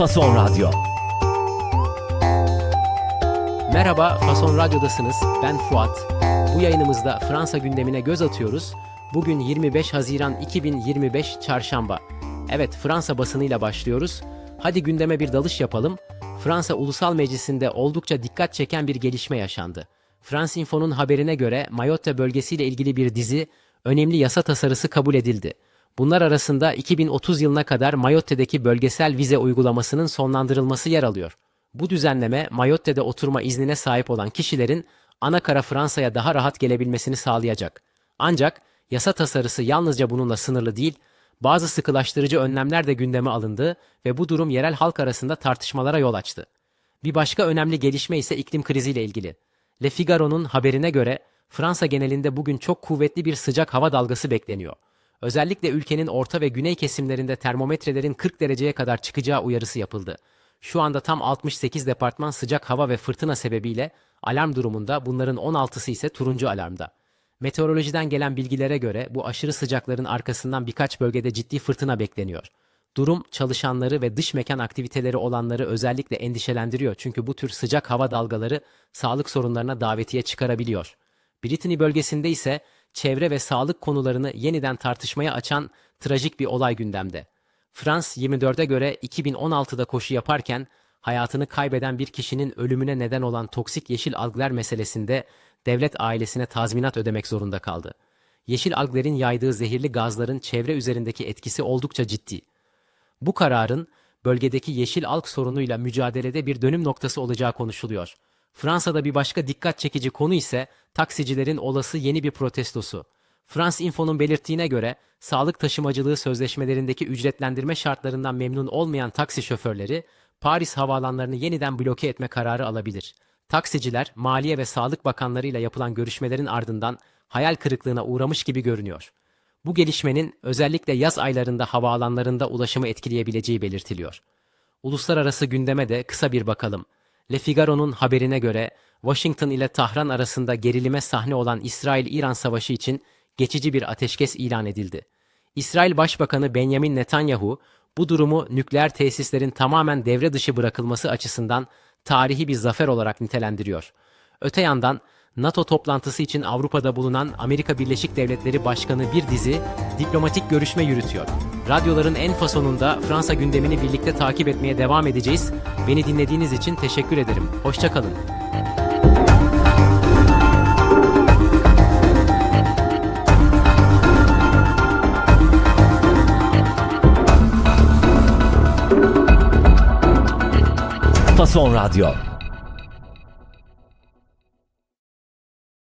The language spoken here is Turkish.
Fason Radyo. Merhaba, Fason Radyo'dasınız. Ben Fuat. Bu yayınımızda Fransa gündemine göz atıyoruz. Bugün 25 Haziran 2025 Çarşamba. Evet, Fransa basınıyla başlıyoruz. Hadi gündeme bir dalış yapalım. Fransa Ulusal Meclisi'nde oldukça dikkat çeken bir gelişme yaşandı. France Info'nun haberine göre Mayotte bölgesiyle ilgili bir dizi önemli yasa tasarısı kabul edildi. Bunlar arasında 2030 yılına kadar Mayotte'deki bölgesel vize uygulamasının sonlandırılması yer alıyor. Bu düzenleme Mayotte'de oturma iznine sahip olan kişilerin ana kara Fransa'ya daha rahat gelebilmesini sağlayacak. Ancak yasa tasarısı yalnızca bununla sınırlı değil, bazı sıkılaştırıcı önlemler de gündeme alındı ve bu durum yerel halk arasında tartışmalara yol açtı. Bir başka önemli gelişme ise iklim kriziyle ilgili. Le Figaro'nun haberine göre Fransa genelinde bugün çok kuvvetli bir sıcak hava dalgası bekleniyor. Özellikle ülkenin orta ve güney kesimlerinde termometrelerin 40 dereceye kadar çıkacağı uyarısı yapıldı. Şu anda tam 68 departman sıcak hava ve fırtına sebebiyle alarm durumunda bunların 16'sı ise turuncu alarmda. Meteorolojiden gelen bilgilere göre bu aşırı sıcakların arkasından birkaç bölgede ciddi fırtına bekleniyor. Durum çalışanları ve dış mekan aktiviteleri olanları özellikle endişelendiriyor çünkü bu tür sıcak hava dalgaları sağlık sorunlarına davetiye çıkarabiliyor. Brittany bölgesinde ise çevre ve sağlık konularını yeniden tartışmaya açan trajik bir olay gündemde. Frans 24'e göre 2016'da koşu yaparken hayatını kaybeden bir kişinin ölümüne neden olan toksik yeşil algler meselesinde devlet ailesine tazminat ödemek zorunda kaldı. Yeşil alglerin yaydığı zehirli gazların çevre üzerindeki etkisi oldukça ciddi. Bu kararın bölgedeki yeşil alg sorunuyla mücadelede bir dönüm noktası olacağı konuşuluyor. Fransa'da bir başka dikkat çekici konu ise taksicilerin olası yeni bir protestosu. France Info'nun belirttiğine göre sağlık taşımacılığı sözleşmelerindeki ücretlendirme şartlarından memnun olmayan taksi şoförleri Paris havaalanlarını yeniden bloke etme kararı alabilir. Taksiciler Maliye ve Sağlık Bakanlarıyla yapılan görüşmelerin ardından hayal kırıklığına uğramış gibi görünüyor. Bu gelişmenin özellikle yaz aylarında havaalanlarında ulaşımı etkileyebileceği belirtiliyor. Uluslararası gündeme de kısa bir bakalım. Le Figaro'nun haberine göre Washington ile Tahran arasında gerilime sahne olan İsrail-İran savaşı için geçici bir ateşkes ilan edildi. İsrail Başbakanı Benjamin Netanyahu bu durumu nükleer tesislerin tamamen devre dışı bırakılması açısından tarihi bir zafer olarak nitelendiriyor. Öte yandan NATO toplantısı için Avrupa'da bulunan Amerika Birleşik Devletleri Başkanı bir dizi diplomatik görüşme yürütüyor. Radyoların en fasonunda Fransa gündemini birlikte takip etmeye devam edeceğiz. Beni dinlediğiniz için teşekkür ederim. Hoşçakalın. Fason Radyo.